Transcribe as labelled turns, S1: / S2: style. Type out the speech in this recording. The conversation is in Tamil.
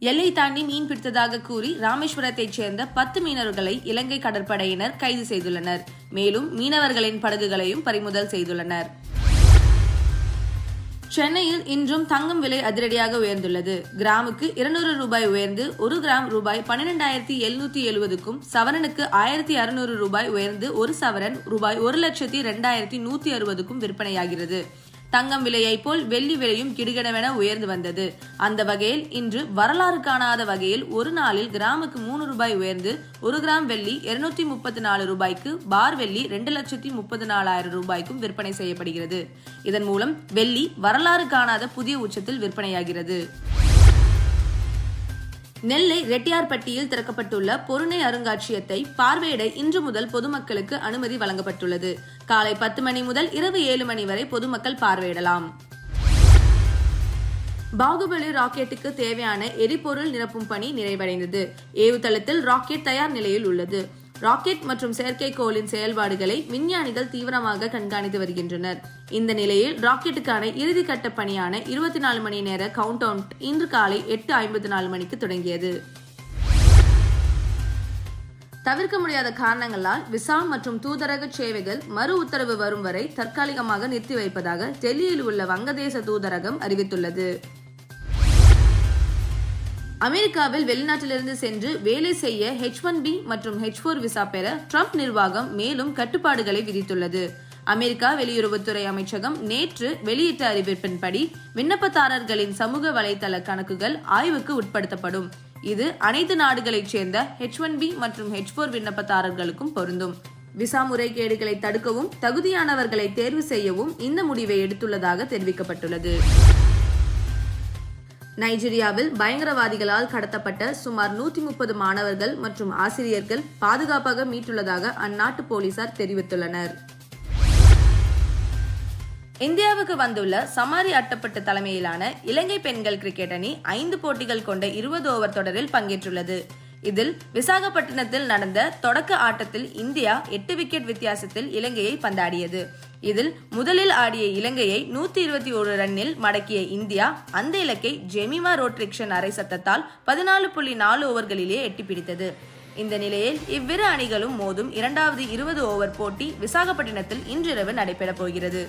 S1: எல்லை தாண்டி மீன் பிடித்ததாக கூறி ராமேஸ்வரத்தைச் சேர்ந்த பத்து மீனவர்களை இலங்கை கடற்படையினர் கைது செய்துள்ளனர். மேலும் மீனவர்களின் படகுகளையும் பறிமுதல் செய்துள்ளனர். சென்னையில் இன்றும் தங்கம் விலை அதிரடியாக உயர்ந்துள்ளது. கிராமுக்கு இருநூறு ரூபாய் உயர்ந்து ஒரு கிராம் ரூபாய் பன்னிரெண்டாயிரத்தி எழுநூத்தி எழுபதுக்கும் சவரனுக்கு ஆயிரத்தி அறுநூறு ரூபாய் உயர்ந்து ஒரு சவரன் ரூபாய் ஒரு லட்சத்தி ரெண்டாயிரத்தி நூத்தி அறுபதுக்கும் விற்பனையாகிறது. தங்கம் விலையை போல் வெள்ளி விலையும் கிடுகிடவென உயர்ந்து வந்தது. அந்த வகையில் இன்று வரலாறு காணாத வகையில் ஒரு நாளில் கிராமுக்கு மூணு ரூபாய் உயர்ந்து ஒரு கிராம் வெள்ளி இருநூத்தி முப்பத்தி நாலு ரூபாய்க்கு பார் வெள்ளி ரெண்டு லட்சத்தி முப்பத்தி நாலாயிரம் ரூபாய்க்கும் விற்பனை செய்யப்படுகிறது. இதன் மூலம் வெள்ளி வரலாறு காணாத புதிய உச்சத்தில் விற்பனையாகிறது. நெல்லை ரெட்டியார்பட்டியில் திறக்கப்பட்டுள்ள பொருணை அருங்காட்சியகத்தை பார்வையிட இன்று முதல் பொதுமக்களுக்கு அனுமதி வழங்கப்பட்டுள்ளது. காலை பத்து மணி முதல் இரவு ஏழு மணி வரை பொதுமக்கள் பார்வையிடலாம். பாகுபலி ராக்கெட்டுக்கு தேவையான எரிபொருள் நிரப்பும் பணி நிறைவடைந்தது. ஏவுதளத்தில் ராக்கெட் தயார் நிலையில் உள்ளது. ராக்கெட் மற்றும் செயற்கைக்கோளின் செயல்பாடுகளை விஞ்ஞானிகள் தீவிரமாக கண்காணித்து வருகின்றனர். இந்த நிலையில் ராக்கெட்டுக்கான இறுதிக்கட்ட பணியான இருபத்தி நாலு மணி நேர கவுண்ட் டவுன் இன்று காலை எட்டு ஐம்பத்தி நாலு மணிக்கு தொடங்கியது. தவிர்க்க முடியாத காரணங்களால் விசா மற்றும் தூதரக சேவைகள் மறு உத்தரவு வரும் வரை தற்காலிகமாக நிறுத்தி வைப்பதாக டெல்லியில் உள்ள வங்கதேச தூதரகம் அறிவித்துள்ளது. அமெரிக்காவில் வெளிநாட்டிலிருந்து சென்று வேலை செய்ய ஹெச் ஒன் பி மற்றும் ஹெச் போர் விசா பெற ட்ரம்ப் நிர்வாகம் மேலும் கட்டுப்பாடுகளை விதித்துள்ளது. அமெரிக்கா வெளியுறவுத்துறை அமைச்சகம் நேற்று வெளியிட்ட அறிவிப்பின்படி விண்ணப்பதாரர்களின் சமூக வலைதள கணக்குகள் ஆய்வுக்கு உட்படுத்தப்படும். இது அனைத்து நாடுகளைச் சேர்ந்த ஹெச் ஒன் பி மற்றும் ஹெச் போர் விண்ணப்பதாரர்களுக்கும் பொருந்தும். விசா முறைகேடுகளை தடுக்கவும் தகுதியானவர்களை தேர்வு செய்யவும் இந்த முடிவை எடுத்துள்ளதாக தெரிவிக்கப்பட்டுள்ளது. நைஜீரியாவில் பயங்கரவாதிகளால் கடத்தப்பட்ட சுமார் நூற்றி முப்பது மாணவர்கள் மற்றும் ஆசிரியர்கள் பாதுகாப்பாக மீட்டுள்ளதாக அந்நாட்டு போலீசார் தெரிவித்துள்ளனர். இந்தியாவுக்கு வந்துள்ள சமாரி அட்டப்பட்டு தலைமையிலான இலங்கை பெண்கள் கிரிக்கெட் அணி ஐந்து போட்டிகள் கொண்ட இருபது ஓவர் தொடரில் பங்கேற்றுள்ளது. இதில் விசாகப்பட்டினத்தில் நடந்த தொடக்க ஆட்டத்தில் இந்தியா எட்டு விக்கெட் வித்தியாசத்தில் இலங்கையை பந்தாடியது. இதில் முதலில் ஆடிய இலங்கையை நூத்தி இருபத்தி ஒரு ரன்னில் மடக்கிய இந்தியா அந்த இலக்கை ஜெமிமா ரோட்ரிக்ஷன் அரை சத்தத்தால் பதினாலு புள்ளி நாலு ஓவர்களிலே எட்டி பிடித்தது. இந்த நிலையில் இவ்விரு அணிகளும் மோதும் இரண்டாவது இருபது ஓவர் போட்டி விசாகப்பட்டினத்தில் இன்றிரவு நடைபெறப் போகிறது.